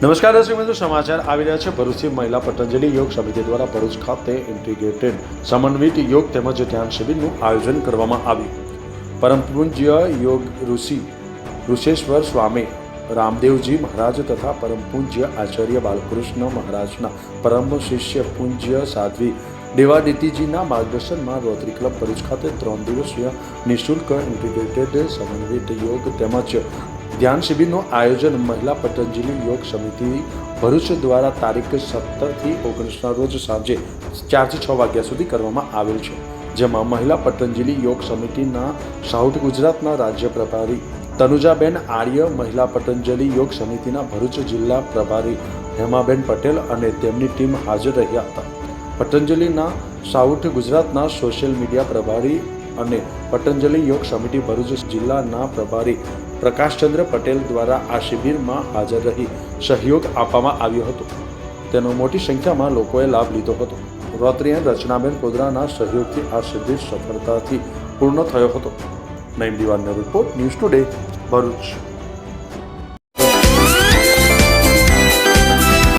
નમસ્કાર દર્શક મિત્રો, સમાચાર આવી રહ્યા છે. ભરૂચથી મહિલા પતંજલિ યોગ સમિતિ દ્વારા ભરૂચ ખાતે ઇન્ટિગ્રેટેડ સમન્વિત યોગ તેમજ ધ્યાન શિબિરનું આયોજન કરવામાં આવ્યું. પરમ પૂજ્ય યોગ ઋષિ ઋષેશ્વર સ્વામી રામદેવજી મહારાજ તથા પરમ પૂજ્ય આચાર્ય બાલકૃષ્ણ મહારાજના પરમ શિષ્ય પૂજ્ય સાધ્વી દેવાદિતિજીના માર્ગદર્શનમાં રોટરી ક્લબ ભરૂચ ખાતે ત્રણ દિવસીય નિઃશુલ્ક ઇન્ટિગ્રેટેડ સમન્વિત યોગ તેમજ ધ્યાન શિબિરનું આયોજન મહિલા પતંજલિ યોગ સમિતિ ભરૂચ દ્વારા તારીખ સત્તરથી ઓગણીસના રોજ સાંજે ચારથી છ વાગ્યા સુધી કરવામાં આવેલ છે, જેમાં મહિલા પતંજલિ યોગ સમિતિના સાઉથ ગુજરાતના રાજ્ય પ્રભારી તનુજાબેન આર્ય, મહિલા પતંજલિ યોગ સમિતિના ભરૂચ જિલ્લા પ્રભારી હેમાબેન પટેલ અને તેમની ટીમ હાજર રહ્યા હતા. પતંજલિના સાઉથ ગુજરાતના સોશિયલ મીડિયા પ્રભારી અને પતંજલિ યોગ સમિતિ ભરૂચ જિલ્લાના પ્રભારી પ્રકાશચંદ્ર પટેલ દ્વારા આ શિબિરમાં હાજર રહી સહયોગ આપવામાં આવ્યો હતો. તેનો મોટી સંખ્યામાં લોકોએ લાભ લીધો હતો. રોત્રિયન રચનાબેન કોદરાના સહયોગથી આ શિબિર સફળતાથી પૂર્ણ થયો હતો. નઈમ દિવાનનો રિપોર્ટ ન્યૂઝ ટુડે ભરૂચ.